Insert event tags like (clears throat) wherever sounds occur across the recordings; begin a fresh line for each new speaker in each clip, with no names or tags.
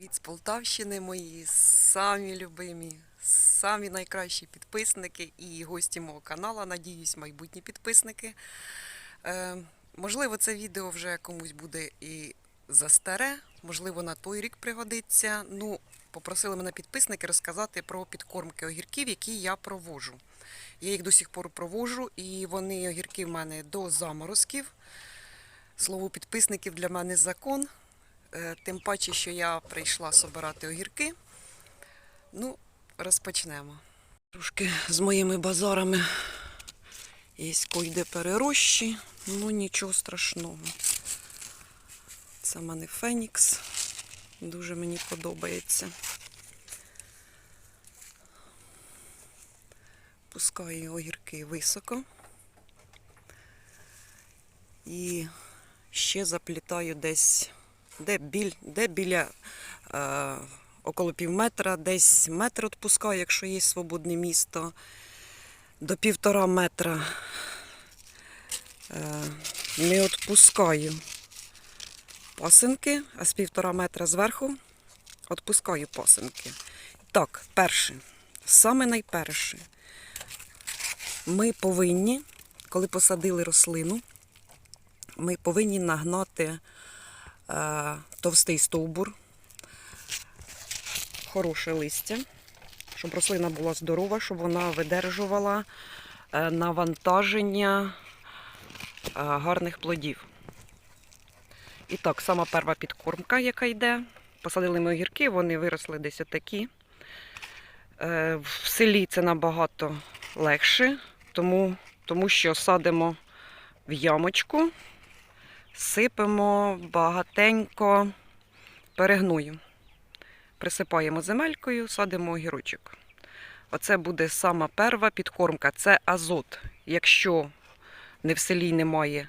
Від Полтавщини мої самі любимі, самі найкращі підписники і гості мого каналу. Надіюсь, майбутні підписники. Е, можливо, це відео вже комусь буде і за старе, можливо, на той рік пригодиться. Ну, попросили мене підписники розказати про підкормки огірків, які я провожу. Я їх до сих пор провожу, і вони огірки в мене до заморозків. Слово підписників для мене закон. Е, Тим паче, що я прийшла собирати огірки. Ну, розпочнемо. Трошки з моїми базарами є койде перерощі, ну нічого страшного. Це в мене Фенікс. Дуже мені подобається. Пускаю огірки високо. І ще заплітаю десь де, біль, де біля е, около пів метра, десь метр відпускаю, якщо є свободне місто, до півтора метра е, не відпускаю пасинки, а з півтора метра зверху відпускаю пасинки. Так, перше, саме найперше, ми повинні, коли посадили рослину, ми повинні нагнати товстий стовбур, хороше листя, щоб рослина була здорова, щоб вона видержувала е, навантаження е, гарних плодів. І так, сама перша підкормка, яка йде. Посадили ми огірки, вони виросли десь отакі. Е, В селі це набагато легше, тому, тому що садимо в ямочку, сипемо багатенько перегною. Присипаємо земелькою, садимо огірочок. Оце буде сама перша підкормка. Це азот. Якщо не в селі немає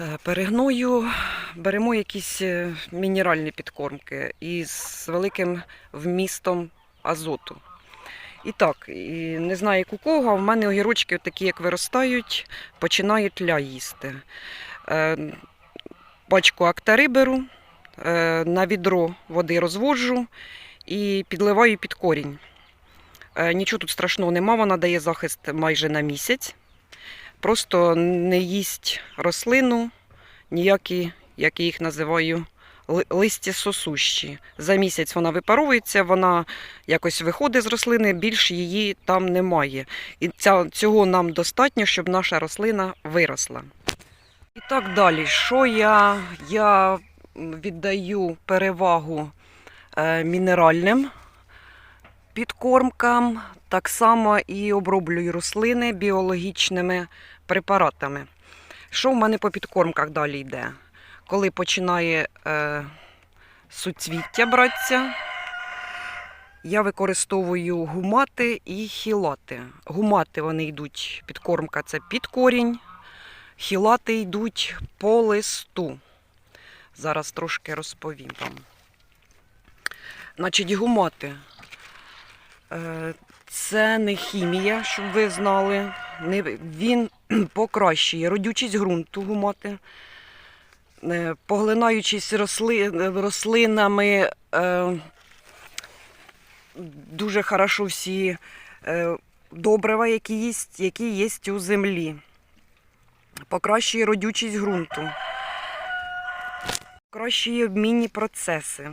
е, перегною, беремо якісь е, мінеральні підкормки із великим вмістом азоту. І так, і не знаю, як у кого, а в мене огірочки, такі, як виростають, починають ля їсти. Е, Пачку актари беру, е, на відро води розводжу і підливаю під корінь. Е, Нічого тут страшного нема, вона дає захист майже на місяць. Просто не їсть рослину, ніякі, як я їх називаю, ли- листя сосущі. За місяць вона випаровується, вона якось виходить з рослини, більш її там немає. І ця, цього нам достатньо, щоб наша рослина виросла. І так далі. Що я? Я віддаю перевагу е, мінеральним підкормкам, так само і оброблюю рослини біологічними препаратами. Що в мене по підкормках далі йде? Коли починає е, суцвіття братися, я використовую гумати і хілати. Гумати вони йдуть, підкормка це під корінь, хілати йдуть по листу. Зараз трошки розповім вам. Значить, гумати. Е, Це не хімія, щоб ви знали. Він (clears throat) покращує родючість ґрунту гумати, е, поглинаючись росли, рослинами, е, дуже хорошо всі добрива, які є, які є у землі. Покращує родючість ґрунту, покращує обмінні процеси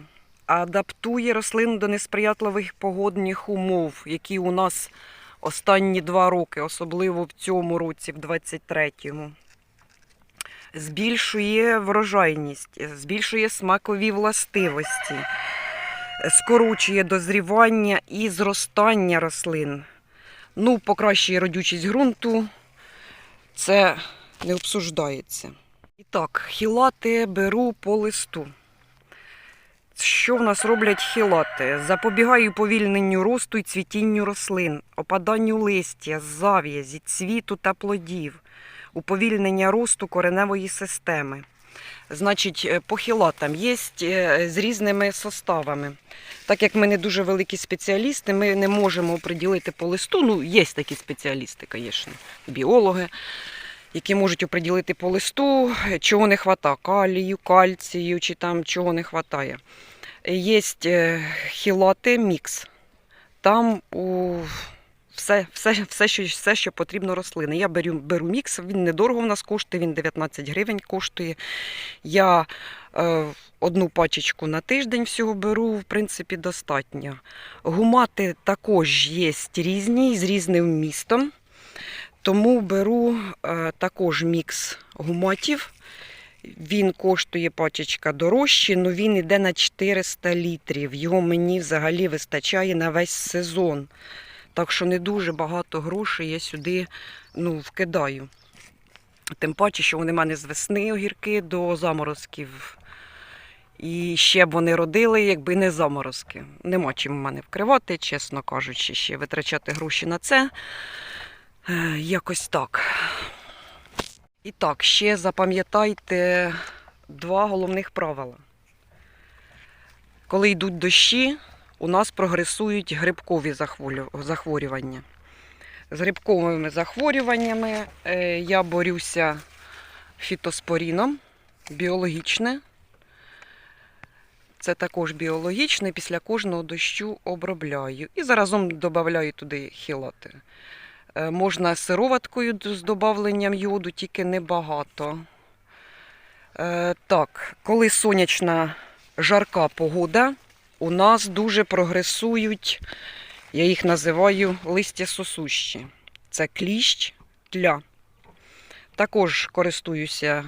адаптує рослин до несприятливих погодних умов, які у нас останні два роки, особливо в цьому році, в 23-му. Збільшує врожайність, збільшує смакові властивості, скорочує дозрівання і зростання рослин. Ну, покращує родючість ґрунту. Це не обсуждається. І так, хілати беру по листу. Що в нас роблять хілати? Запобігаю повільненню росту і цвітінню рослин, опаданню листя, зав'язі, цвіту та плодів, уповільнення росту кореневої системи. Значить, е, по хілатам є е, з різними составами. Так як ми не дуже великі спеціалісти, ми не можемо оприділити по листу. Ну, є такі спеціалісти, звісно, біологи, які можуть оприділити по листу, чого не вистачає, калію, кальцію чи там чого не вистачає. Є хілати мікс. Там у все, все, все, що, все, що потрібно рослини. Я беру, беру мікс, він недорого в нас коштує, він 19 гривень коштує. Я е, одну пачечку на тиждень всього беру, в принципі, достатньо. Гумати також є різні, з різним містом. Тому беру е, також мікс гуматів. Він коштує пачечка дорожче, але він йде на 400 літрів. Його мені взагалі вистачає на весь сезон. Так що не дуже багато грошей я сюди ну, вкидаю. Тим паче, що вони в мене з весни огірки до заморозків. І ще б вони родили, якби не заморозки. Нема чим в мене вкривати, чесно кажучи, ще витрачати гроші на це. Е, Якось так. І так, ще запам'ятайте два головних правила. Коли йдуть дощі, у нас прогресують грибкові захворювання. З грибковими захворюваннями е, я борюся фітоспоріном, біологічне. Це також біологічне, після кожного дощу обробляю. І заразом додаю туди хілати. Е, Можна сироваткою з додавленням йоду, тільки небагато. Е, Так, коли сонячна жарка погода, у нас дуже прогресують, я їх називаю листя сосущі. Це кліщ, тля. Також користуюся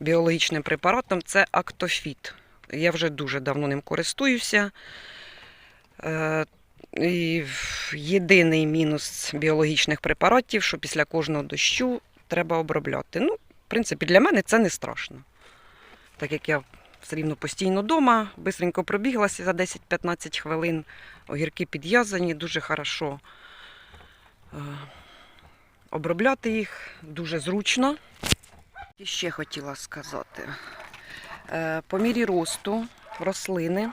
біологічним препаратом, це актофіт. Я вже дуже давно ним користуюся. Єдиний мінус біологічних препаратів, що після кожного дощу треба обробляти. Ну, в принципі, для мене це не страшно. Так як я все рівно постійно вдома, бистренько пробіглася за 10-15 хвилин, огірки підв'язані, дуже хорошо е, обробляти їх, дуже зручно. І ще хотіла сказати. Е, По мірі росту рослини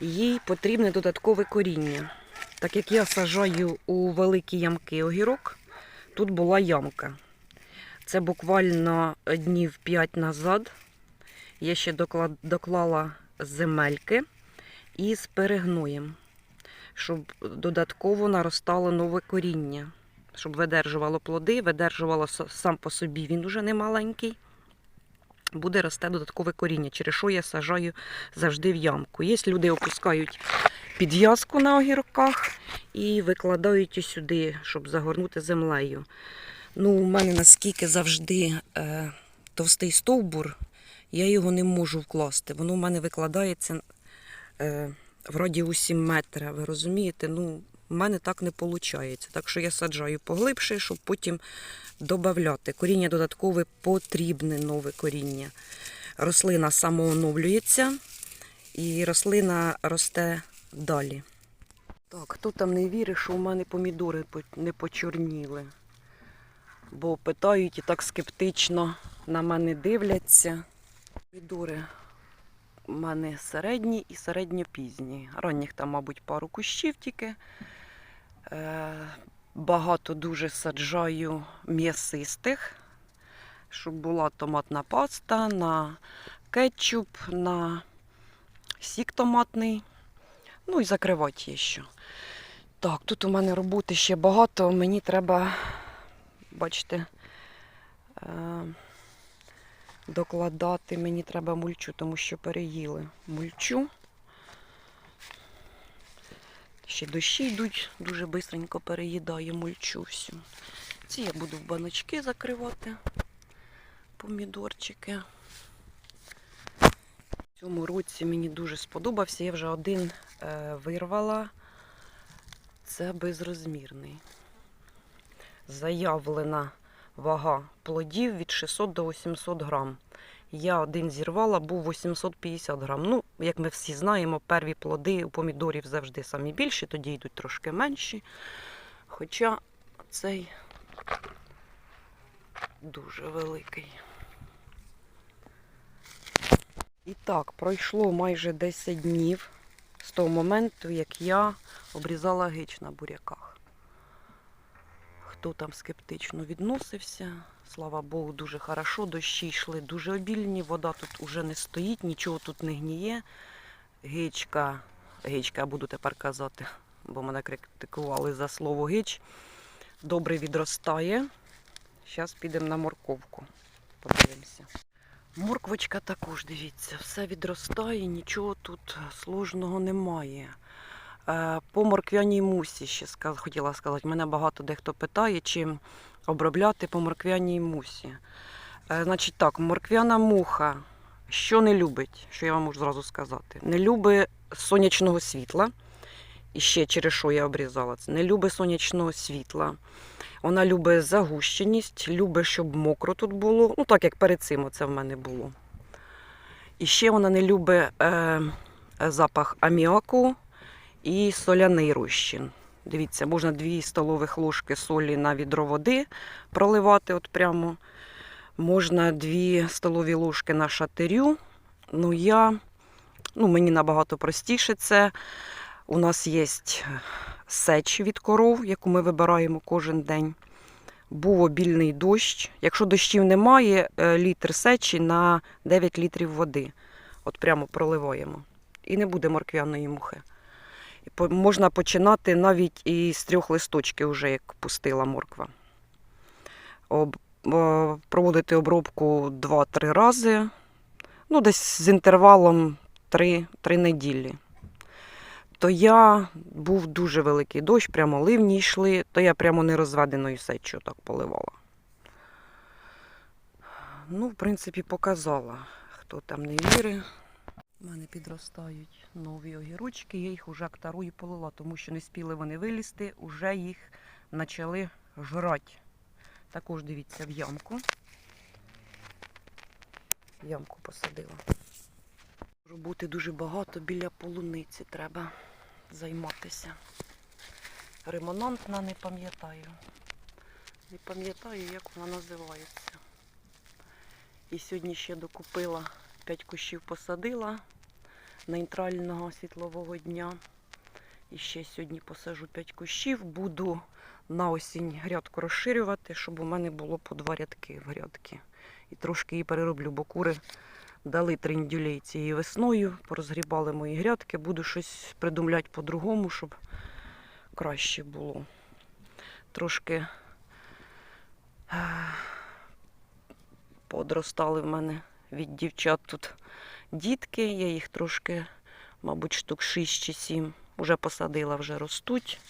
їй потрібне додаткове коріння. Так як я сажаю у великі ямки огірок, тут була ямка. Це буквально днів 5 назад. Я ще доклала земельки із перегноєм, щоб додатково наростало нове коріння, щоб видержувало плоди, видержувало сам по собі. Він уже не маленький. Буде росте додаткове коріння, через що я сажаю завжди в ямку. Є люди опускають підв'язку на огірках і викладають сюди, щоб загорнути землею. Ну, у мене наскільки завжди е, товстий стовбур, я його не можу вкласти. Воно в мене викладається е, в радіусі метра. Ви розумієте? Ну, в мене так не виходить. Так що я саджаю поглибше, щоб потім додати. Коріння додаткове потрібне нове коріння. Рослина самооновлюється і рослина росте далі. Так, хто там не вірить, що у мене помідори не почорніли. Бо питають і так скептично на мене дивляться. Помідори у мене середні і середньопізні. Ранніх там, мабуть, пару кущів тільки. Е, Багато дуже саджаю м'ясистих, щоб була томатна паста, на кетчуп, на сік томатний. Ну і закривати є що. Так, тут у мене роботи ще багато. Мені треба, бачите, е, докладати, мені треба мульчу, тому що переїли мульчу. Ще дощі йдуть, дуже швидко переїдає мульчу всю. Ці я буду в баночки закривати, помідорчики. В цьому році мені дуже сподобався. Я вже один е, вирвала. Це безрозмірний. Заявлена вага плодів від 600 до 800 грам. Я один зірвала, був 850 грам. Ну, як ми всі знаємо, перві плоди у помідорів завжди самі більші, тоді йдуть трошки менші. Хоча цей дуже великий. І так, пройшло майже 10 днів з того моменту, як я обрізала гич на буряках. Хто там скептично відносився, слава Богу, дуже хорошо, дощі йшли дуже обільні, вода тут уже не стоїть, нічого тут не гніє. гичка, гичка, я буду тепер казати, бо мене критикували за слово гич. Добре відростає. Зараз підемо на морковку. Подивимося. Морквочка також, дивіться, все відростає, нічого тут сложного немає. Е, По морквяній мусі ще хотіла сказати. Мене багато дехто питає, чим обробляти по морквяній мусі. Е, Значить так, морквяна муха, що не любить, що я вам можу зразу сказати, не любить сонячного світла. І ще через що я обрізала це. Не любить сонячного світла. Вона любить загущеність, любить, щоб мокро тут було. Ну, так як перед цим це в мене було. І ще вона не любить е, запах аміаку і соляний розчин. Дивіться, можна 2 столових ложки солі на відро води проливати от прямо. Можна 2 столові ложки на шатирю. Ну, я, ну, мені набагато простіше це. У нас є сеч від коров, яку ми вибираємо кожен день. Був обільний дощ. Якщо дощів немає, е, літр сечі на 9 літрів води. От прямо проливаємо. І не буде морквяної мухи. Можна починати навіть і з трьох листочків, вже як пустила морква. Проводити обробку 2-3 рази. Ну, десь з інтервалом 3, 3 неділі. То я був дуже великий дощ, прямо ливні йшли, то я прямо нерозведеною сечою так поливала. Ну, в принципі, показала. Хто там не вірить. У мене підростають нові огірочки, я їх уже актарую полила, тому що не спіли вони вилізти, уже їх почали жрати. Також дивіться в ямку. Ямку посадила. Роботи дуже багато, біля полуниці треба займатися. Ремонантна не пам'ятаю. Не пам'ятаю, як вона називається. І сьогодні ще докупила 5 кущів посадила нейтрального світлового дня. І ще сьогодні посажу 5 кущів. Буду на осінь грядку розширювати, щоб у мене було по два рядки в грядки. І трошки її перероблю, бо кури дали триндюлей цією весною, порозгрібали мої грядки. Буду щось придумляти по-другому, щоб краще було. Трошки подростали в мене від дівчат тут дітки. Я їх трошки, мабуть, штук 6 чи 7 вже посадила, вже ростуть.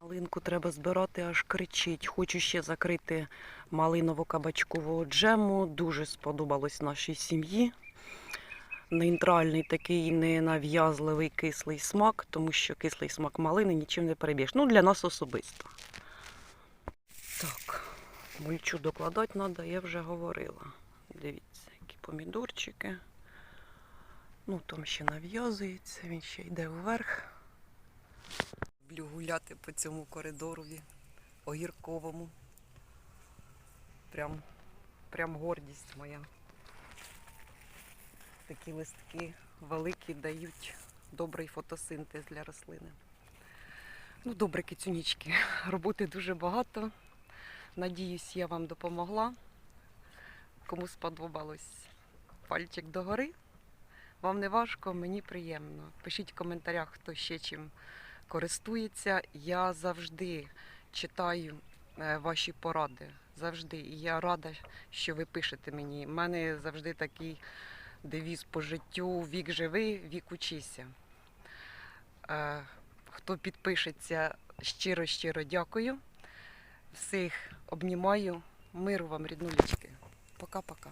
Малинку треба збирати, аж кричить. Хочу ще закрити малиново-кабачкового джему. Дуже сподобалось нашій сім'ї. Нейтральний такий ненав'язливий кислий смак, тому що кислий смак малини нічим не переб'єш. Ну, для нас особисто. Так, мульчу докладати треба, я вже говорила. Дивіться, які помідорчики. Ну, там ще нав'язується, він ще йде вверх. Люблю гуляти по цьому коридорові огірковому. Прям, прям гордість моя. Такі листки великі дають добрий фотосинтез для рослини. Ну, добре, кицюнічки. Роботи дуже багато. Надіюсь, я вам допомогла. Кому сподобалось пальчик догори. Вам не важко, мені приємно. Пишіть в коментарях, хто ще чим користується. Я завжди читаю е, ваші поради. Завжди. І я рада, що ви пишете мені. У мене завжди такий девіз по життю вік живи, вік учися. Е, Хто підпишеться, щиро-щиро дякую. Всіх обнімаю. Миру вам, ріднулечки. Пока-пока.